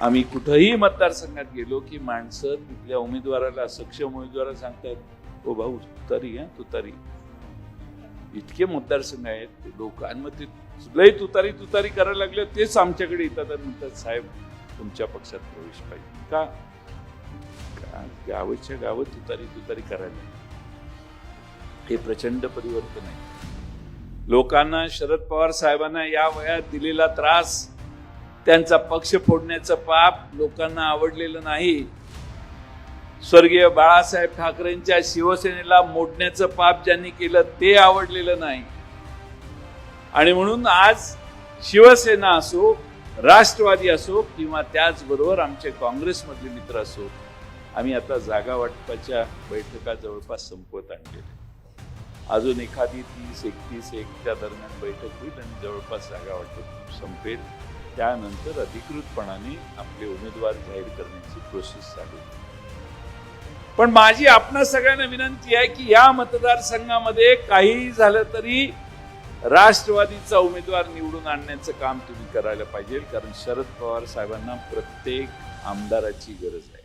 आम्ही कुठंही मतदारसंघात गेलो की माणसं तिथल्या उमेदवाराला सक्षम उमेदवाराला सांगतात ओ भाऊ तुतारी आहे तुतारी इतके मतदारसंघ आहेत लोकांमध्ये लई तुतारी तुतारी करायला लागले तेच आमच्याकडे येतात आणि म्हणतात साहेब तुमच्या पक्षात प्रवेश पाहिजे. का? का? गावच्या गावं तुतारी तुतारी करायला हे प्रचंड परिवर्तन आहे. लोकांना शरद पवार साहेबांना या वयात दिलेला त्रास त्यांचा पक्ष फोडण्याचं पाप लोकांना आवडलेलं नाही. स्वर्गीय बाळासाहेब ठाकरेंच्या शिवसेनेला मोडण्याचं पाप ज्यांनी केलं ते आवडलेलं नाही. आणि म्हणून आज शिवसेना असो राष्ट्रवादी असो किंवा त्याचबरोबर आमचे काँग्रेसमधले मित्र असो आम्ही आता जागा वाटपाच्या बैठका जवळपास संपवत आणलेल्या अजून एखादी तीस एकतीस एकच्या दरम्यान बैठक होईल आणि जवळपास जागा वाटप संपेल. त्यानंतर अधिकृतपणाने आपले उमेदवार जाहीर करण्याची प्रोसेस चालू पण माझी आपणा सगळ्यांना विनंती आहे की या मतदारसंघामध्ये काही झालं तरी राष्ट्रवादीचा उमेदवार निवडून आणण्याचं काम तुम्ही करायला पाहिजे कारण शरद पवार साहेबांना प्रत्येक आमदाराची गरज आहे.